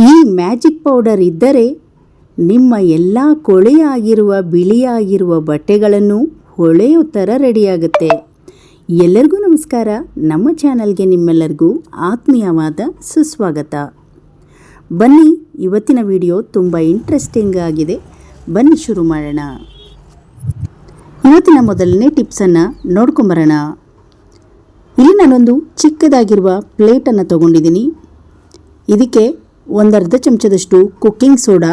ಈ magic powder ಇದ್ದರೆ ನಿಮ್ಮ ಎಲ್ಲ ಕೊಳೆಯಾಗಿರುವ, ಬಿಳಿಯಾಗಿರುವ ಬಟ್ಟೆಗಳನ್ನು ಹೊಳೆಯೋ ಥರ ರೆಡಿಯಾಗುತ್ತೆ. ಎಲ್ಲರಿಗೂ ನಮಸ್ಕಾರ. ನಮ್ಮ ಚಾನಲ್ಗೆ ನಿಮ್ಮೆಲ್ಲರಿಗೂ ಆತ್ಮೀಯವಾದ ಸುಸ್ವಾಗತ. ಬನ್ನಿ, ಇವತ್ತಿನ ವಿಡಿಯೋ ತುಂಬ ಇಂಟ್ರೆಸ್ಟಿಂಗ್ ಆಗಿದೆ. ಬನ್ನಿ, ಶುರು ಮಾಡೋಣ. ಇವತ್ತಿನ ಮೊದಲನೇ ಟಿಪ್ಸನ್ನು ನೋಡ್ಕೊಂಬರೋಣ. ಇಲ್ಲಿ ನಾನೊಂದು ಚಿಕ್ಕದಾಗಿರುವ ಪ್ಲೇಟನ್ನು ತಗೊಂಡಿದ್ದೀನಿ. ಇದಕ್ಕೆ ಒಂದರ್ಧ ಚಮಚದಷ್ಟು ಕುಕ್ಕಿಂಗ್ ಸೋಡಾ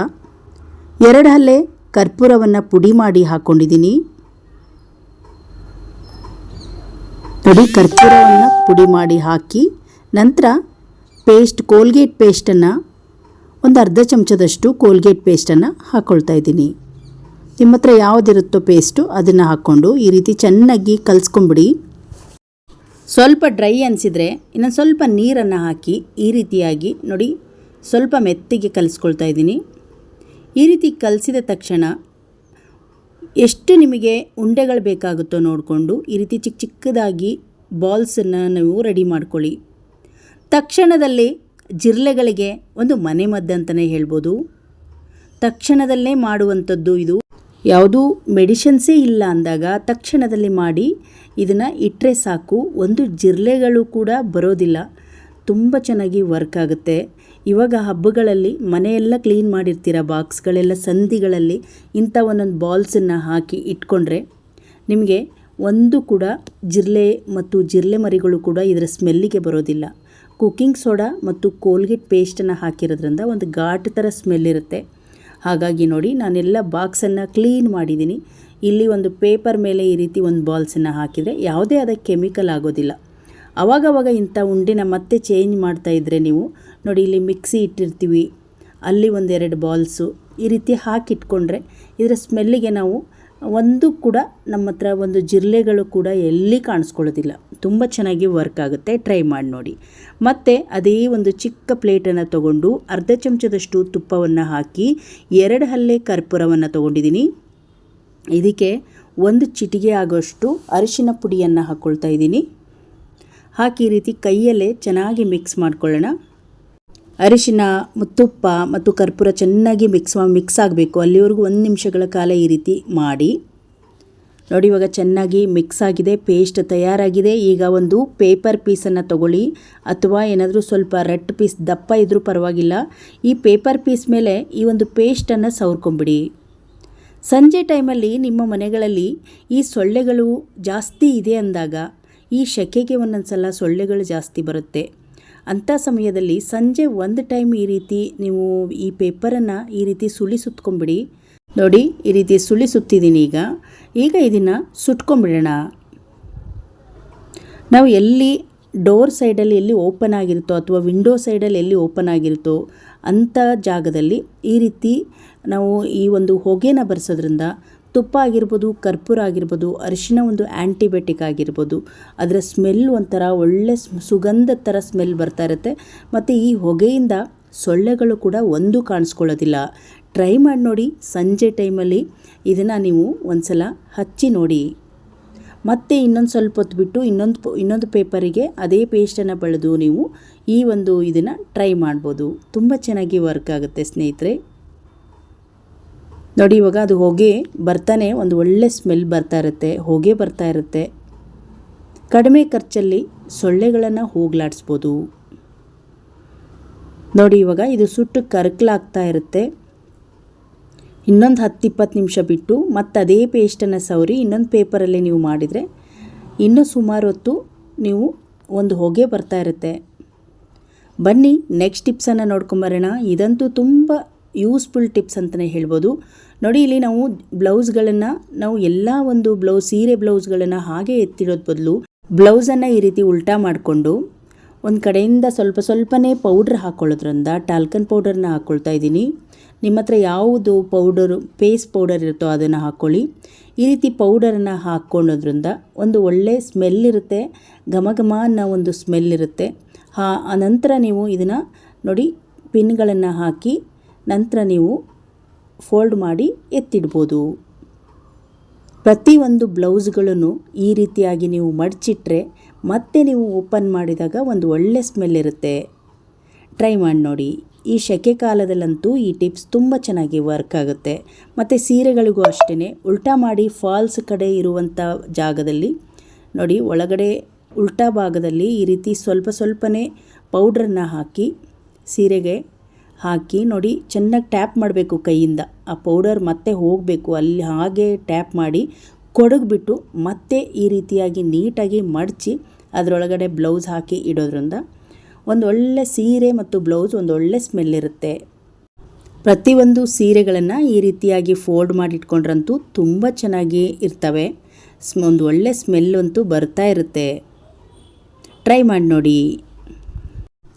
ಎರಡು ಹಲ್ಲೆ ಕರ್ಪೂರವನ್ನು ಪುಡಿ ಮಾಡಿ ಹಾಕ್ಕೊಂಡಿದ್ದೀನಿ ಪುಡಿ ಕರ್ಪೂರವನ್ನು ಪುಡಿ ಮಾಡಿ ಹಾಕಿ ನಂತರ ಪೇಸ್ಟ್ ಕೋಲ್ಗೇಟ್ ಪೇಸ್ಟನ್ನು ಒಂದು ಅರ್ಧ ಚಮಚದಷ್ಟು ಕೋಲ್ಗೇಟ್ ಪೇಸ್ಟನ್ನು ಹಾಕ್ಕೊಳ್ತಾ ಇದ್ದೀನಿ. ನಿಮ್ಮ ಹತ್ರ ಯಾವುದಿರುತ್ತೋ ಪೇಸ್ಟು ಅದನ್ನು ಹಾಕ್ಕೊಂಡು ಈ ರೀತಿ ಚೆನ್ನಾಗಿ ಕಲಸ್ಕೊಂಬಿಡಿ. ಸ್ವಲ್ಪ ಡ್ರೈ ಅನಿಸಿದರೆ ಇನ್ನೊಂದು ಸ್ವಲ್ಪ ನೀರನ್ನು ಹಾಕಿ ಈ ರೀತಿಯಾಗಿ ನೋಡಿ ಸ್ವಲ್ಪ ಮೆತ್ತಿಗೆ ಕಲಿಸ್ಕೊಳ್ತಾ ಇದ್ದೀನಿ. ಈ ರೀತಿ ಕಲಸಿದ ತಕ್ಷಣ ಎಷ್ಟು ನಿಮಗೆ ಉಂಡೆಗಳು ಬೇಕಾಗುತ್ತೋ ನೋಡಿಕೊಂಡು ಈ ರೀತಿ ಚಿಕ್ಕ ಚಿಕ್ಕದಾಗಿ ಬಾಲ್ಸನ್ನು ನೀವು ರೆಡಿ ಮಾಡ್ಕೊಳ್ಳಿ. ತಕ್ಷಣದಲ್ಲಿ ಜಿರ್ಲೆಗಳಿಗೆ ಒಂದು ಮನೆ ಮದ್ದಂತಲೇ ಹೇಳ್ಬೋದು. ತಕ್ಷಣದಲ್ಲೇ ಮಾಡುವಂಥದ್ದು ಇದು. ಯಾವುದೂ ಮೆಡಿಷನ್ಸೇ ಇಲ್ಲ ಅಂದಾಗ ತಕ್ಷಣದಲ್ಲಿ ಮಾಡಿ ಇದನ್ನು ಇಟ್ಟರೆ ಸಾಕು. ಒಂದು ಜಿರ್ಲೆಗಳು ಕೂಡ ಬರೋದಿಲ್ಲ. ತುಂಬ ಚೆನ್ನಾಗಿ ವರ್ಕ್ ಆಗುತ್ತೆ. ಇವಾಗ ಹಬ್ಬಗಳಲ್ಲಿ ಮನೆಯೆಲ್ಲ ಕ್ಲೀನ್ ಮಾಡಿರ್ತೀರ ಬಾಕ್ಸ್ಗಳೆಲ್ಲ ಸಂದಿಗಳಲ್ಲಿ ಇಂಥ ಒಂದೊಂದು ಬಾಲ್ಸನ್ನು ಹಾಕಿ ಇಟ್ಕೊಂಡ್ರೆ ನಿಮಗೆ ಒಂದು ಕೂಡ ಜಿರ್ಲೆ ಮತ್ತು ಜಿರ್ಲೆ ಮರಿಗಳು ಕೂಡ ಇದರ ಸ್ಮೆಲ್ಲಿಗೆ ಬರೋದಿಲ್ಲ. ಕುಕ್ಕಿಂಗ್ ಸೋಡಾ ಮತ್ತು ಕೋಲ್ಗೇಟ್ ಪೇಸ್ಟನ್ನು ಹಾಕಿರೋದ್ರಿಂದ ಒಂದು ಘಾಟ್ ಥರ ಸ್ಮೆಲ್ ಇರುತ್ತೆ. ಹಾಗಾಗಿ ನೋಡಿ, ನಾನೆಲ್ಲ ಬಾಕ್ಸನ್ನು ಕ್ಲೀನ್ ಮಾಡಿದ್ದೀನಿ ಇಲ್ಲಿ ಒಂದು ಪೇಪರ್ ಮೇಲೆ ಈ ರೀತಿ ಒಂದು ಬಾಲ್ಸನ್ನು ಹಾಕಿದರೆ ಯಾವುದೇ ಆದ ಕೆಮಿಕಲ್ ಆಗೋದಿಲ್ಲ. ಅವಾಗವಾಗ ಇಂಥ ಉಂಡೆನ ಮತ್ತೆ ಚೇಂಜ್ ಮಾಡ್ತಾ ಇದ್ದರೆ ನೀವು, ನೋಡಿ ಇಲ್ಲಿ ಮಿಕ್ಸಿ ಇಟ್ಟಿರ್ತೀವಿ. ಅಲ್ಲಿ ಒಂದೆರಡು ಬಾಲ್ಸು ಈ ರೀತಿ ಹಾಕಿಟ್ಕೊಂಡ್ರೆ ಇದರ ಸ್ಮೆಲ್ಲಿಗೆ ನಾವು ಒಂದು ಕೂಡ ನಮ್ಮ ಹತ್ರ ಒಂದು ಜಿರ್ಲೆಗಳು ಕೂಡ ಎಲ್ಲಿ ಕಾಣಿಸ್ಕೊಳ್ಳೋದಿಲ್ಲ. ತುಂಬ ಚೆನ್ನಾಗಿ ವರ್ಕ್ ಆಗುತ್ತೆ. ಟ್ರೈ ಮಾಡಿ ನೋಡಿ. ಮತ್ತು ಅದೇ ಒಂದು ಚಿಕ್ಕ ಪ್ಲೇಟನ್ನು ತಗೊಂಡು ಅರ್ಧ ಚಮಚದಷ್ಟು ತುಪ್ಪವನ್ನು ಹಾಕಿ ಎರಡು ಹಲ್ಲೆ ಕರ್ಪೂರವನ್ನು ತೊಗೊಂಡಿದ್ದೀನಿ. ಇದಕ್ಕೆ ಒಂದು ಚಿಟಿಗೆ ಆಗೋಷ್ಟು ಅರಿಶಿನ ಪುಡಿಯನ್ನು ಹಾಕ್ಕೊಳ್ತಾ ಇದ್ದೀನಿ. ಹಾಕಿ ಈ ರೀತಿ ಕೈಯಲ್ಲೇ ಚೆನ್ನಾಗಿ ಮಿಕ್ಸ್ ಮಾಡ್ಕೊಳ್ಳೋಣ. ಅರಿಶಿನ, ತುಪ್ಪ ಮತ್ತು ಕರ್ಪೂರ ಚೆನ್ನಾಗಿ ಮಿಕ್ಸ್ ಮಿಕ್ಸ್ ಆಗಬೇಕು. ಅಲ್ಲಿವರೆಗೂ ಒಂದು ನಿಮಿಷಗಳ ಕಾಲ ಈ ರೀತಿ ಮಾಡಿ. ನೋಡಿ, ಇವಾಗ ಚೆನ್ನಾಗಿ ಮಿಕ್ಸ್ ಆಗಿದೆ ಪೇಸ್ಟ್ ತಯಾರಾಗಿದೆ. ಈಗ ಒಂದು ಪೇಪರ್ ಪೀಸನ್ನು ತಗೊಳ್ಳಿ. ಅಥವಾ ಏನಾದರೂ ಸ್ವಲ್ಪ ರೆಡ್ ಪೀಸ್ ದಪ್ಪ ಇದ್ದರೂ ಪರವಾಗಿಲ್ಲ. ಈ ಪೇಪರ್ ಪೀಸ್ ಮೇಲೆ ಈ ಒಂದು ಪೇಸ್ಟನ್ನು ಸವರ್ಕೊಂಬಿಡಿ. ಸಂಜೆ ಟೈಮಲ್ಲಿ ನಿಮ್ಮ ಮನೆಗಳಲ್ಲಿ ಈ ಸೊಳ್ಳೆಗಳು ಜಾಸ್ತಿ ಇದೆ ಅಂದಾಗ ಈ ಸೆಕೆಗೆ ಒಂದೊಂದು ಸಲ ಸೊಳ್ಳೆಗಳು ಜಾಸ್ತಿ ಬರುತ್ತೆ. ಅಂಥ ಸಮಯದಲ್ಲಿ ಸಂಜೆ ಒಂದು ಟೈಮ್ ಈ ರೀತಿ ನೀವು ಈ ಪೇಪರನ್ನು ಈ ರೀತಿ ಸುಳಿ ಸುತ್ಕೊಂಬಿಡಿ. ನೋಡಿ, ಈ ರೀತಿ ಸುಳಿ ಸುತ್ತಿದ್ದೀನಿ ಈಗ. ಈಗ ಇದನ್ನು ಸುಟ್ಕೊಂಬಿಡೋಣ. ನಾವು ಎಲ್ಲಿ ಡೋರ್ ಸೈಡಲ್ಲಿ ಎಲ್ಲಿ ಓಪನ್ ಆಗಿರುತ್ತೋ ಅಥವಾ ವಿಂಡೋ ಸೈಡಲ್ಲಿ ಎಲ್ಲಿ ಓಪನ್ ಆಗಿರುತ್ತೋ ಅಂಥ ಜಾಗದಲ್ಲಿ ಈ ರೀತಿ ನಾವು ಈ ಒಂದು ಹೊಗೆನ ಬರ್ಸೋದ್ರಿಂದ ತುಪ್ಪ ಆಗಿರ್ಬೋದು ಕರ್ಪೂರ ಆಗಿರ್ಬೋದು, ಅರಿಶಿನ ಒಂದು ಆ್ಯಂಟಿಬಯೋಟಿಕ್ ಆಗಿರ್ಬೋದು, ಅದರ ಸ್ಮೆಲ್ ಒಂಥರ ಒಳ್ಳೆ ಸುಗಂಧ ಥರ ಸ್ಮೆಲ್ ಬರ್ತಾ ಇರುತ್ತೆ. ಮತ್ತು ಈ ಹೊಗೆಯಿಂದ ಸೊಳ್ಳೆಗಳು ಕೂಡ ಒಂದು ಕಾಣಿಸ್ಕೊಳ್ಳೋದಿಲ್ಲ. ಟ್ರೈ ಮಾಡಿ ನೋಡಿ, ಸಂಜೆ ಟೈಮಲ್ಲಿ ಇದನ್ನು ನೀವು ಒಂದು ಸಲ ಹಚ್ಚಿ ನೋಡಿ. ಮತ್ತೆ ಇನ್ನೊಂದು ಸ್ವಲ್ಪ ಹೊತ್ತು ಬಿಟ್ಟು ಇನ್ನೊಂದು ಇನ್ನೊಂದು ಪೇಪರಿಗೆ ಅದೇ ಪೇಸ್ಟನ್ನು ಬಳಿದು ನೀವು ಈ ಒಂದು ಇದನ್ನು ಟ್ರೈ ಮಾಡ್ಬೋದು. ತುಂಬ ಚೆನ್ನಾಗಿ ವರ್ಕ್ ಆಗುತ್ತೆ ಸ್ನೇಹಿತರೆ. ನೋಡಿ, ಇವಾಗ ಅದು ಹೊಗೆ ಬರ್ತಾನೆ, ಒಂದು ಒಳ್ಳೆ ಸ್ಮೆಲ್ ಬರ್ತಾ ಇರುತ್ತೆ, ಹೊಗೆ ಬರ್ತಾ ಇರುತ್ತೆ. ಕಡಿಮೆ ಖರ್ಚಲ್ಲಿ ಸೊಳ್ಳೆಗಳನ್ನು ಹೋಗ್ಲಾಡಿಸ್ಬೋದು. ನೋಡಿ, ಇವಾಗ ಇದು ಸುಟ್ಟು ಕರ್ಕಲಾಗ್ತಾ ಇರುತ್ತೆ. ಇನ್ನೊಂದು ಹತ್ತು ಇಪ್ಪತ್ತು ನಿಮಿಷ ಬಿಟ್ಟು ಮತ್ತೆ ಅದೇ ಪೇಸ್ಟನ್ನು ಸವರಿ, ಇನ್ನೊಂದು ಪೇಪರಲ್ಲಿ ನೀವು ಮಾಡಿದರೆ ಇನ್ನೂ ಸುಮಾರು ಹೊತ್ತು ನೀವು ಒಂದು ಹೊಗೆ ಬರ್ತಾ ಇರುತ್ತೆ. ಬನ್ನಿ ನೆಕ್ಸ್ಟ್ ಟಿಪ್ಸನ್ನು ನೋಡ್ಕೊಂಬರೋಣ ಇದಂತೂ ತುಂಬ ಯೂಸ್ಫುಲ್ ಟಿಪ್ಸ್ ಅಂತಲೇ ಹೇಳ್ಬೋದು. ನೋಡಿ, ಇಲ್ಲಿ ನಾವು ಬ್ಲೌಸ್ಗಳನ್ನು, ನಾವು ಎಲ್ಲ ಒಂದು ಬ್ಲೌಸ್, ಸೀರೆ ಬ್ಲೌಸ್ಗಳನ್ನು ಹಾಗೆ ಎತ್ತಿಡೋದು ಬದಲು ಬ್ಲೌಸನ್ನು ಈ ರೀತಿ ಉಲ್ಟಾ ಮಾಡಿಕೊಂಡು ಒಂದು ಕಡೆಯಿಂದ ಸ್ವಲ್ಪ ಸ್ವಲ್ಪನೇ ಪೌಡ್ರ್ ಹಾಕ್ಕೊಳ್ಳೋದ್ರಿಂದ ಟಾಲ್ಕನ್ ಪೌಡರ್ನ ಹಾಕ್ಕೊಳ್ತಾ ಇದ್ದೀನಿ. ನಿಮ್ಮ ಹತ್ರ ಯಾವುದು ಪೌಡರು, ಪೇಸ್ಟ್ ಪೌಡರ್ ಇರುತ್ತೋ ಅದನ್ನು ಹಾಕ್ಕೊಳ್ಳಿ ಈ ರೀತಿ ಪೌಡರನ್ನು ಹಾಕ್ಕೊಳ್ಳೋದ್ರಿಂದ ಒಂದು ಒಳ್ಳೆ ಸ್ಮೆಲ್ ಇರುತ್ತೆ ಘಮ ಘಮ ಅನ್ನೋ ಒಂದು ಸ್ಮೆಲ್ ಇರುತ್ತೆ. ಹಾ ನಂತರ ನೀವು ಇದನ್ನು ನೋಡಿ, ಪಿನ್ಗಳನ್ನು ಹಾಕಿ ನಂತರ ನೀವು ಫೋಲ್ಡ್ ಮಾಡಿ ಎತ್ತಿಡ್ಬೋದು. ಪ್ರತಿಯೊಂದು ಬ್ಲೌಸ್ಗಳನ್ನು ಈ ರೀತಿಯಾಗಿ ನೀವು ಮಡಚಿಟ್ರೆ ಮತ್ತೆ ನೀವು ಓಪನ್ ಮಾಡಿದಾಗ ಒಂದು ಒಳ್ಳೆ ಸ್ಮೆಲ್ ಇರುತ್ತೆ. ಟ್ರೈ ಮಾಡಿ ನೋಡಿ. ಈ ಸೆಕೆ ಕಾಲದಲ್ಲಂತೂ ಈ ಟಿಪ್ಸ್ ತುಂಬ ಚೆನ್ನಾಗಿ ವರ್ಕ್ ಆಗುತ್ತೆ. ಮತ್ತು ಸೀರೆಗಳಿಗೂ ಅಷ್ಟೇ ಉಲ್ಟಾ ಮಾಡಿ ಫಾಲ್ಸ್ ಕಡೆ ಇರುವಂಥ ಜಾಗದಲ್ಲಿ ನೋಡಿ, ಒಳಗಡೆ ಉಲ್ಟಾ ಭಾಗದಲ್ಲಿ ಈ ರೀತಿ ಸ್ವಲ್ಪ ಸ್ವಲ್ಪನೇ ಪೌಡ್ರನ್ನ ಹಾಕಿ ಸೀರೆಗೆ ಹಾಕಿ ನೋಡಿ, ಚೆನ್ನಾಗಿ ಟ್ಯಾಪ್ ಮಾಡಬೇಕು ಕೈಯಿಂದ. ಆ ಪೌಡರ್ ಮತ್ತೆ ಹೋಗಬೇಕು. ಅಲ್ಲಿ ಹಾಗೆ ಟ್ಯಾಪ್ ಮಾಡಿ ಕೊಡಗ್ಬಿಟ್ಟು ಮತ್ತೆ ಈ ರೀತಿಯಾಗಿ ನೀಟಾಗಿ ಮಡಚಿ ಅದರೊಳಗಡೆ ಬ್ಲೌಸ್ ಹಾಕಿ ಇಡೋದ್ರಿಂದ ಒಂದು ಒಳ್ಳೆ ಸೀರೆ ಮತ್ತು ಬ್ಲೌಸ್ ಒಂದು ಒಳ್ಳೆ ಸ್ಮೆಲ್ ಇರುತ್ತೆ. ಪ್ರತಿಯೊಂದು ಸೀರೆಗಳನ್ನು ಈ ರೀತಿಯಾಗಿ ಫೋಲ್ಡ್ ಮಾಡಿಟ್ಕೊಂಡ್ರಂತೂ ತುಂಬ ಚೆನ್ನಾಗಿ ಇರ್ತವೆ. ಒಂದು ಒಳ್ಳೆ ಸ್ಮೆಲ್ ಅಂತೂ ಬರ್ತಾ ಇರುತ್ತೆ. ಟ್ರೈ ಮಾಡಿ ನೋಡಿ.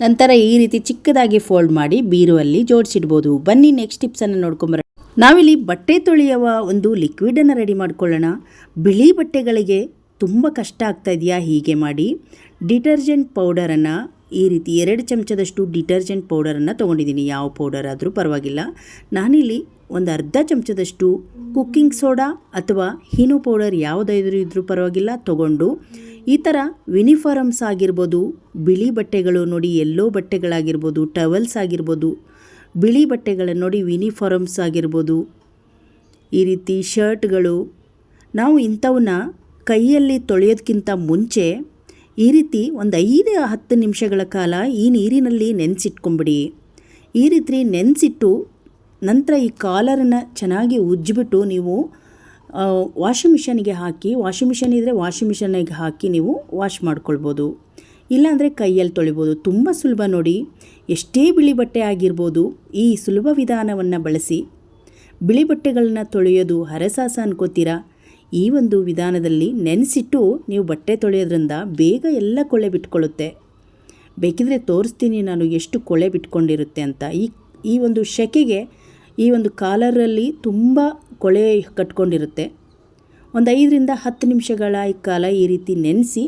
ನಂತರ ಈ ರೀತಿ ಚಿಕ್ಕದಾಗಿ ಫೋಲ್ಡ್ ಮಾಡಿ ಬೀರುವಲ್ಲಿ ಜೋಡಿಸಿಡ್ಬೋದು. ಬನ್ನಿ ನೆಕ್ಸ್ಟ್ ಟಿಪ್ಸನ್ನು ನೋಡ್ಕೊಂಬರ ನಾವಿಲ್ಲಿ ಬಟ್ಟೆ ತೊಳೆಯುವ ಒಂದು ಲಿಕ್ವಿಡನ್ನು ರೆಡಿ ಮಾಡ್ಕೊಳ್ಳೋಣ. ಬಿಳಿ ಬಟ್ಟೆಗಳಿಗೆ ತುಂಬ ಕಷ್ಟ ಆಗ್ತಾ ಇದೆಯಾ ಹೀಗೆ ಮಾಡಿ ಡಿಟರ್ಜೆಂಟ್ ಪೌಡರನ್ನು ಈ ರೀತಿ ಎರಡು ಚಮಚದಷ್ಟು ಡಿಟರ್ಜೆಂಟ್ ಪೌಡರನ್ನು ತೊಗೊಂಡಿದ್ದೀನಿ. ಯಾವ ಪೌಡರ್ ಆದರೂ ಪರವಾಗಿಲ್ಲ. ನಾನಿಲ್ಲಿ ಒಂದು ಅರ್ಧ ಚಮಚದಷ್ಟು ಕುಕ್ಕಿಂಗ್ ಸೋಡಾ ಅಥವಾ ಹೀನು ಪೌಡರ್ ಯಾವುದಾದ್ರೂ ಇದ್ದರೂ ಪರವಾಗಿಲ್ಲ. ತೊಗೊಂಡು ಈ ಥರ ಯೂನಿಫಾರಮ್ಸ್ ಆಗಿರ್ಬೋದು, ಬಿಳಿ ಬಟ್ಟೆಗಳು ನೋಡಿ ಎಲ್ಲೋ ಬಟ್ಟೆಗಳಾಗಿರ್ಬೋದು ಟವಲ್ಸ್ ಆಗಿರ್ಬೋದು, ಬಿಳಿ ಬಟ್ಟೆಗಳನ್ನು ನೋಡಿ ಯೂನಿಫಾರಮ್ಸ್ ಆಗಿರ್ಬೋದು. ಈ ರೀತಿ ಶರ್ಟ್ಗಳು ನಾವು ಇಂಥವನ್ನ ಕೈಯಲ್ಲಿ ತೊಳೆಯೋದಕ್ಕಿಂತ ಮುಂಚೆ ಈ ರೀತಿ ಒಂದು ಐದು ಹತ್ತು ನಿಮಿಷಗಳ ಕಾಲ ಈ ನೀರಿನಲ್ಲಿ ನೆನೆಸಿಟ್ಕೊಂಬಿಡಿ ಈ ರೀತಿ ನೆನೆಸಿಟ್ಟು ನಂತರ ಈ ಕಾಲರನ್ನು ಚೆನ್ನಾಗಿ ಉಜ್ಜಿಬಿಟ್ಟು ನೀವು ವಾಷಿಂಗ್ ಮಿಷನಿಗೆ ಹಾಕಿ ವಾಷಿಂಗ್ ಮಿಷನ್ ಇದ್ದರೆ ವಾಷಿಂಗ್ ಮಿಷನಿಗೆ ಹಾಕಿ ನೀವು ವಾಶ್ ಮಾಡ್ಕೊಳ್ಬೋದು. ಇಲ್ಲಾಂದರೆ ಕೈಯಲ್ಲಿ ತೊಳಿಬೋದು. ತುಂಬ ಸುಲಭ ನೋಡಿ. ಎಷ್ಟೇ ಬಿಳಿ ಬಟ್ಟೆ ಆಗಿರ್ಬೋದು, ಈ ಸುಲಭ ವಿಧಾನವನ್ನು ಬಳಸಿ. ಬಿಳಿ ಬಟ್ಟೆಗಳನ್ನ ತೊಳೆಯೋದು ಹರಸಾಸ ಅನ್ಕೋತೀರಾ? ಈ ಒಂದು ವಿಧಾನದಲ್ಲಿ ನೆನೆಸಿಟ್ಟು ನೀವು ಬಟ್ಟೆ ತೊಳೆಯೋದ್ರಿಂದ ಬೇಗ ಎಲ್ಲ ಕೊಳೆ ಬಿಟ್ಕೊಳ್ಳುತ್ತೆ. ಬೇಕಿದ್ರೆ ತೋರಿಸ್ತೀನಿ ನಾನು ಎಷ್ಟು ಕೊಳೆ ಬಿಟ್ಕೊಂಡಿರುತ್ತೆ ಅಂತ. ಈ ಈ ಒಂದು ಸೆಕೆಗೆ ಈ ಒಂದು ಕಾಲರಲ್ಲಿ ತುಂಬ ಕೊಳೆ ಕಟ್ಕೊಂಡಿರುತ್ತೆ. ಒಂದು ಐದರಿಂದ ಹತ್ತು ನಿಮಿಷಗಳ ಕಾಲ ಈ ರೀತಿ ನೆನೆಸಿ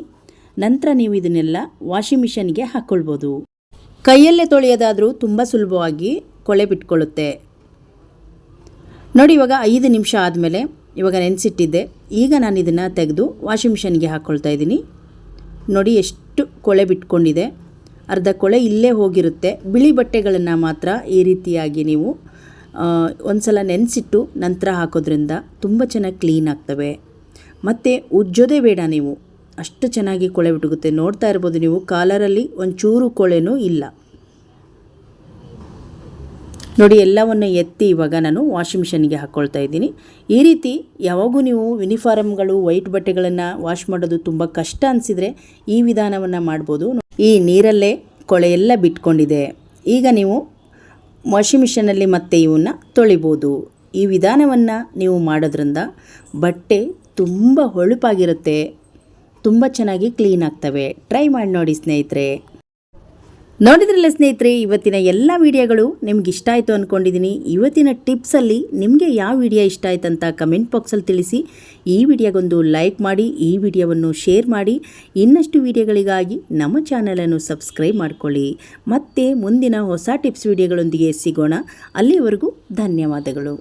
ನಂತರ ನೀವು ಇದನ್ನೆಲ್ಲ ವಾಷಿಂಗ್ ಮಿಷನ್ಗೆ ಹಾಕ್ಕೊಳ್ಬೋದು ಕೈಯಲ್ಲೇ ತೊಳೆಯೋದಾದರೂ ತುಂಬ ಸುಲಭವಾಗಿ ಕೊಳೆ ಬಿಟ್ಕೊಳ್ಳುತ್ತೆ. ನೋಡಿ ಇವಾಗ ಐದು ನಿಮಿಷ ಆದಮೇಲೆ ಇವಾಗ ನೆನೆಸಿಟ್ಟಿದ್ದೆ. ಈಗ ನಾನು ಇದನ್ನು ತೆಗೆದು ವಾಷಿಂಗ್ ಮಿಷನ್ಗೆ ಹಾಕ್ಕೊಳ್ತಾ ಇದ್ದೀನಿ. ನೋಡಿ ಎಷ್ಟು ಕೊಳೆ ಬಿಟ್ಕೊಂಡಿದೆ. ಅರ್ಧ ಕೊಳೆ ಇಲ್ಲೇ ಹೋಗಿರುತ್ತೆ. ಬಿಳಿ ಬಟ್ಟೆಗಳನ್ನು ಮಾತ್ರ ಈ ರೀತಿಯಾಗಿ ನೀವು ಒಂದು ಸಲ ನೆನೆಸಿಟ್ಟು ನಂತರ ಹಾಕೋದ್ರಿಂದ ತುಂಬ ಚೆನ್ನಾಗಿ ಕ್ಲೀನ್ ಆಗ್ತವೆ. ಮತ್ತು ಉಜ್ಜೋದೇ ಬೇಡ ನೀವು. ಅಷ್ಟು ಚೆನ್ನಾಗಿ ಕೊಳೆ ಬಿಟ್ಟುಗುತ್ತೆ ನೋಡ್ತಾ ಇರ್ಬೋದು ನೀವು, ಕಾಲರಲ್ಲಿ ಒಂಚೂರು ಕೊಳೆನೂ ಇಲ್ಲ. ನೋಡಿ, ಎಲ್ಲವನ್ನು ಎತ್ತಿ ಇವಾಗ ನಾನು ವಾಷಿಂಗ್ ಮಿಷನ್ಗೆ ಹಾಕ್ಕೊಳ್ತಾ ಇದ್ದೀನಿ. ಈ ರೀತಿ ಯಾವಾಗೂ ನೀವು ಯೂನಿಫಾರ್ಮ್ಗಳು ವೈಟ್ ಬಟ್ಟೆಗಳನ್ನು ವಾಶ್ ಮಾಡೋದು ತುಂಬ ಕಷ್ಟ ಅನಿಸಿದರೆ ಈ ವಿಧಾನವನ್ನು ಮಾಡ್ಬೋದು. ಈ ನೀರಲ್ಲೇ ಕೊಳೆಯೆಲ್ಲ ಬಿಟ್ಕೊಂಡಿದೆ. ಈಗ ನೀವು ವಾಷಿಂಗ್ ಮಿಷನಲ್ಲಿ ಮತ್ತೆ ಇವನ್ನ ತೊಳಿಬೋದು. ಈ ವಿಧಾನವನ್ನು ನೀವು ಮಾಡೋದ್ರಿಂದ ಬಟ್ಟೆ ತುಂಬ ಹೊಳಪಾಗಿರುತ್ತೆ. ತುಂಬ ಚೆನ್ನಾಗಿ ಕ್ಲೀನ್ ಆಗ್ತವೆ. ಟ್ರೈ ಮಾಡಿ ನೋಡಿ ಸ್ನೇಹಿತರೆ. ನೋಡಿದ್ರಲ್ಲ ಸ್ನೇಹಿತರೆ, ಇವತ್ತಿನ ಎಲ್ಲ ವಿಡಿಯೋಗಳು ನಿಮ್ಗೆ ಇಷ್ಟ ಆಯಿತು ಅಂದ್ಕೊಂಡಿದ್ದೀನಿ ಇವತ್ತಿನ ಟಿಪ್ಸಲ್ಲಿ ನಿಮಗೆ ಯಾವ ವಿಡಿಯೋ ಇಷ್ಟ ಆಯ್ತು ಅಂತ ಕಮೆಂಟ್ ಬಾಕ್ಸಲ್ಲಿ ತಿಳಿಸಿ. ಈ ವಿಡಿಯೋಗೊಂದು ಲೈಕ್ ಮಾಡಿ, ಈ ವಿಡಿಯೋವನ್ನು ಶೇರ್ ಮಾಡಿ. ಇನ್ನಷ್ಟು ವಿಡಿಯೋಗಳಿಗಾಗಿ ನಮ್ಮ ಚಾನಲನ್ನು ಸಬ್ಸ್ಕ್ರೈಬ್ ಮಾಡಿಕೊಳ್ಳಿ. ಮತ್ತೆ ಮುಂದಿನ ಹೊಸ ಟಿಪ್ಸ್ ವಿಡಿಯೋಗಳೊಂದಿಗೆ ಸಿಗೋಣ. ಅಲ್ಲಿವರೆಗೂ ಧನ್ಯವಾದಗಳು.